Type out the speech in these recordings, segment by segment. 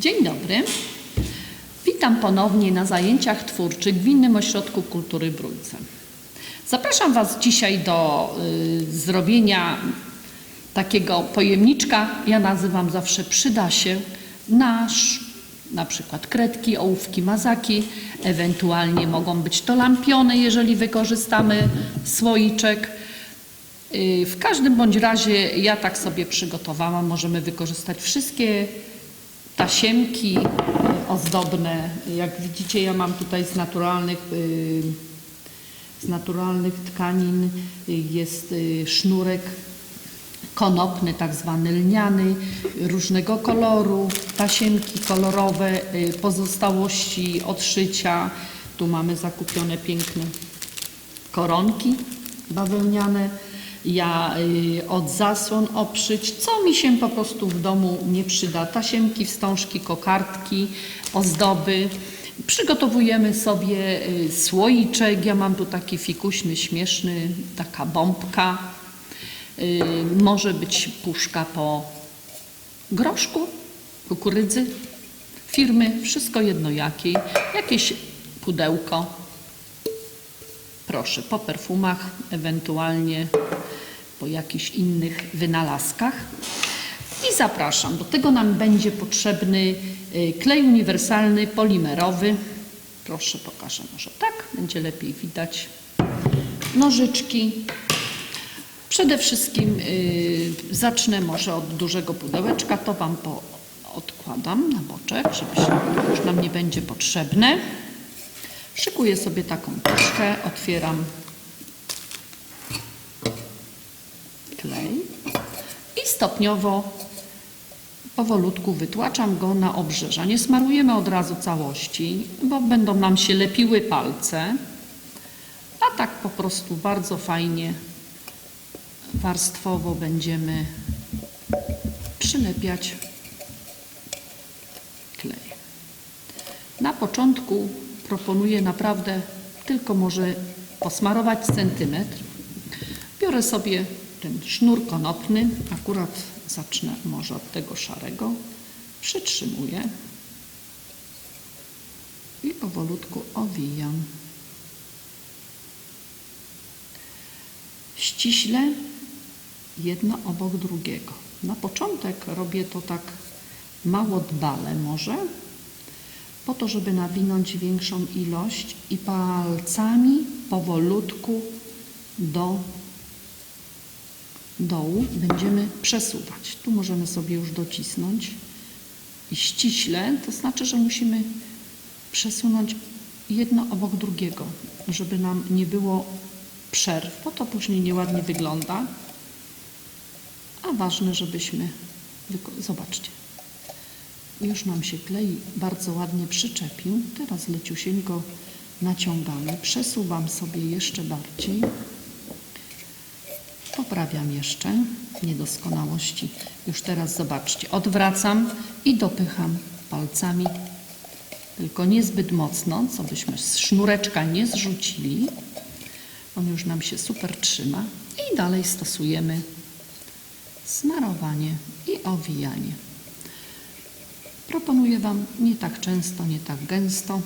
Dzień dobry. Witam ponownie na zajęciach twórczych w Innym Ośrodku Kultury Brójce. Zapraszam Was dzisiaj do y, zrobienia takiego pojemniczka, ja nazywam zawsze przyda się, nasz na przykład kredki, ołówki, mazaki, ewentualnie mogą być to lampiony, jeżeli wykorzystamy słoiczek. Y, W każdym bądź razie ja tak sobie przygotowałam, możemy wykorzystać wszystkie tasiemki y, ozdobne. Jak widzicie, ja mam tutaj z naturalnych, y, z naturalnych tkanin y, jest y, sznurek konopny, tak zwany lniany, różnego koloru, tasiemki kolorowe, pozostałości odszycia. Tu mamy zakupione piękne koronki bawełniane. Ja y, od zasłon oprzyć, co mi się po prostu w domu nie przyda. Tasiemki, wstążki, kokardki, ozdoby. Przygotowujemy sobie y, słoiczek. Ja mam tu taki fikuśny, śmieszny, taka bombka. Y, Może być puszka po groszku, kukurydzy, firmy, wszystko jedno jakiej. Jakieś pudełko. Proszę, po perfumach, ewentualnie po jakichś innych wynalazkach. I zapraszam. Do tego nam będzie potrzebny y, klej uniwersalny polimerowy. Proszę, pokażę może tak, będzie lepiej widać. Nożyczki. Przede wszystkim y, zacznę może od dużego pudełeczka. To Wam po, odkładam na boczek, żeby się, już nam nie będzie potrzebne. Szykuję sobie taką puszkę, otwieram klej i stopniowo, powolutku wytłaczam go na obrzeża. Nie smarujemy od razu całości, bo będą nam się lepiły palce, a tak po prostu bardzo fajnie warstwowo będziemy przylepiać klej. Na początku proponuję naprawdę tylko może posmarować centymetr. Biorę sobie ten sznur konopny, akurat zacznę może od tego szarego, przytrzymuję i powolutku owijam. Ściśle jedno obok drugiego. Na początek robię to tak mało dbale może, po to, żeby nawinąć większą ilość i palcami powolutku do dołu będziemy przesuwać. Tu możemy sobie już docisnąć i ściśle, to znaczy, że musimy przesunąć jedno obok drugiego, żeby nam nie było przerw, bo to później nieładnie wygląda. A ważne, żebyśmy, zobaczcie, już nam się klej bardzo ładnie przyczepił. Teraz leciusieńko naciągamy. Przesuwam sobie jeszcze bardziej. Poprawiam jeszcze niedoskonałości. Już teraz zobaczcie. Odwracam i dopycham palcami. Tylko niezbyt mocno, co byśmy z sznureczka nie zrzucili. On już nam się super trzyma. I dalej stosujemy smarowanie i owijanie. Proponuję Wam nie tak często, nie tak gęsto.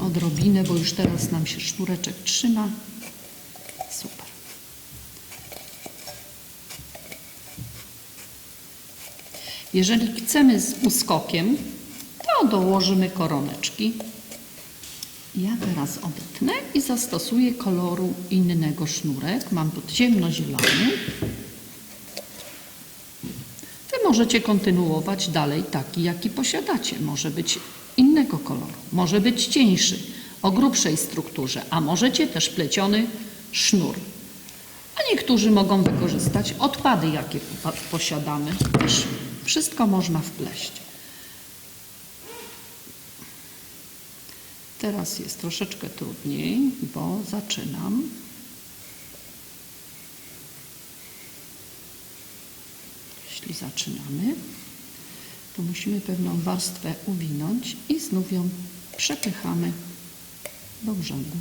Odrobinę, bo już teraz nam się sznureczek trzyma. Jeżeli chcemy z uskokiem, to dołożymy koroneczki. Ja teraz odetnę i zastosuję koloru innego sznurek. Mam tu ciemnozielony. Wy możecie kontynuować dalej taki, jaki posiadacie. Może być innego koloru, może być cieńszy, o grubszej strukturze, a możecie też pleciony sznur. A niektórzy mogą wykorzystać odpady, jakie po- posiadamy. Też wszystko można wpleść. Teraz jest troszeczkę trudniej, bo zaczynam. Jeśli zaczynamy, to musimy pewną warstwę uwinąć i znów ją przepychamy do brzegu.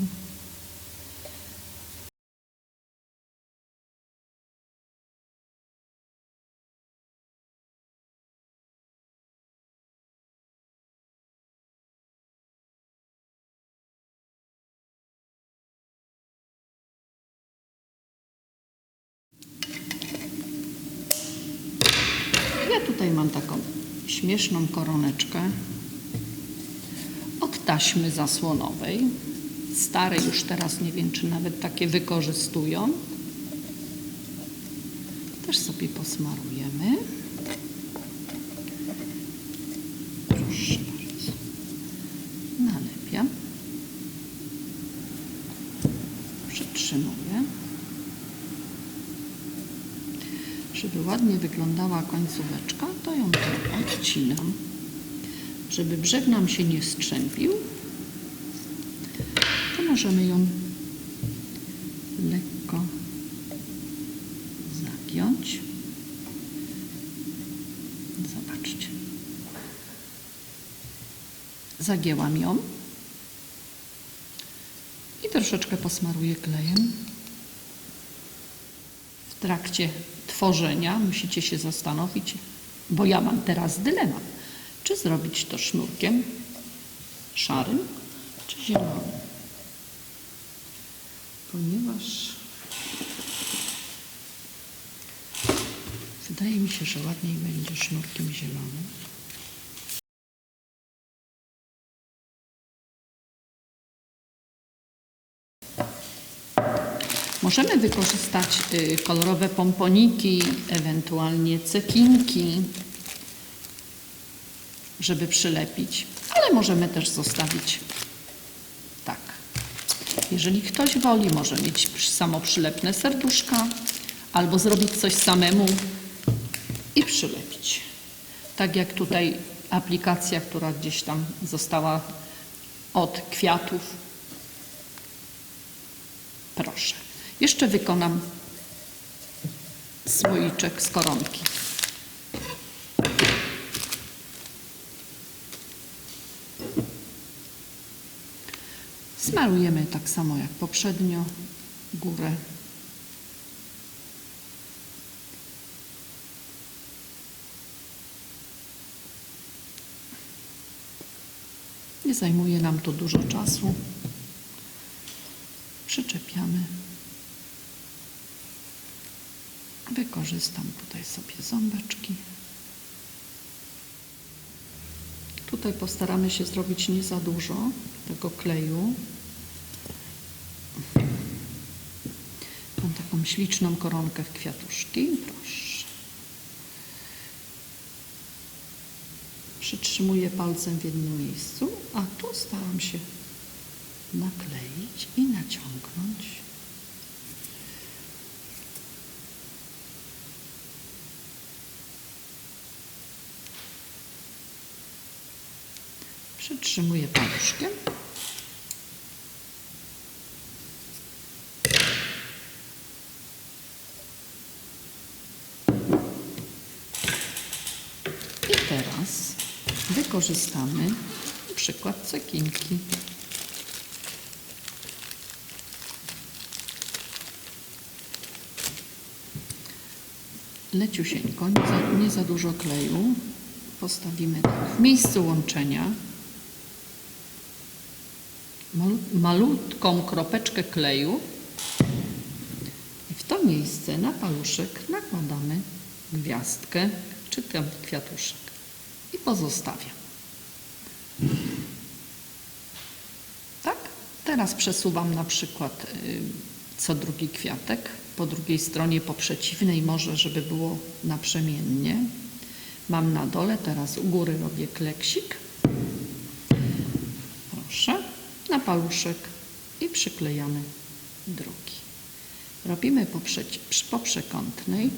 Tutaj mam taką śmieszną koroneczkę od taśmy zasłonowej. Stare już teraz nie wiem, czy nawet takie wykorzystują. Też sobie posmarujemy. Proszę bardzo. Nalepiam. Przytrzymuję. Żeby ładnie wyglądała końcóweczka, to ją tu odcinam. Żeby brzeg nam się nie strzępił, to możemy ją lekko zagiąć. Zobaczcie. Zagięłam ją i troszeczkę posmaruję klejem. W trakcie tworzenia musicie się zastanowić, bo ja mam teraz dylemat, czy zrobić to sznurkiem szarym, czy zielonym. Ponieważ wydaje mi się, że ładniej będzie sznurkiem zielonym. Możemy wykorzystać y, kolorowe pomponiki, ewentualnie cekinki, żeby przylepić, ale możemy też zostawić tak. Jeżeli ktoś woli, może mieć przy- samo przylepne serduszka albo zrobić coś samemu i przylepić. Tak jak tutaj aplikacja, która gdzieś tam została od kwiatów. Proszę. Jeszcze wykonam słoiczek z koronki. Smarujemy tak samo jak poprzednio górę. Nie zajmuje nam to dużo czasu. Przyczepiamy. Wykorzystam tutaj sobie ząbeczki. Tutaj postaramy się zrobić nie za dużo tego kleju. Mam taką śliczną koronkę w kwiatuszki. Proszę. Przytrzymuję palcem w jednym miejscu, a tu staram się nakleić i naciągnąć. Przytrzymuję paluszkiem. I teraz wykorzystamy przykład cekinki. Leciusieńko, nie za, nie za dużo kleju. Postawimy w miejscu łączenia. Malu- malutką kropeczkę kleju i w to miejsce na paluszek nakładamy gwiazdkę czy tam kwiatuszek i pozostawiam. Tak? Teraz przesuwam na przykład y, co drugi kwiatek po drugiej stronie, po przeciwnej może, żeby było naprzemiennie. Mam na dole, teraz u góry robię kleksik. Na paluszek i przyklejamy drugi. Robimy po przekątnej,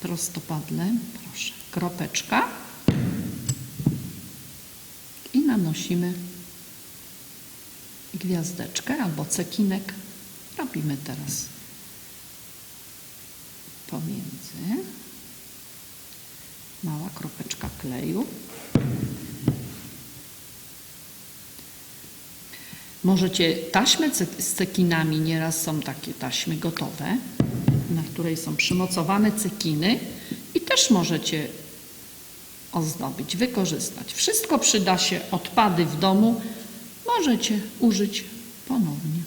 prostopadle, proszę, kropeczka i nanosimy gwiazdeczkę albo cekinek. Robimy teraz pomiędzy. Mała kropeczka kleju. Możecie taśmy ce- z cekinami, nieraz są takie taśmy gotowe, na której są przymocowane cekiny i też możecie ozdobić, wykorzystać. Wszystko przyda się, odpady w domu możecie użyć ponownie.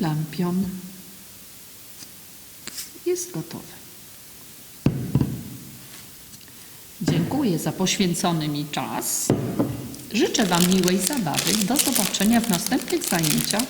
lampion jest gotowy. Dziękuję za poświęcony mi czas. Życzę Wam miłej zabawy. Do zobaczenia w następnych zajęciach.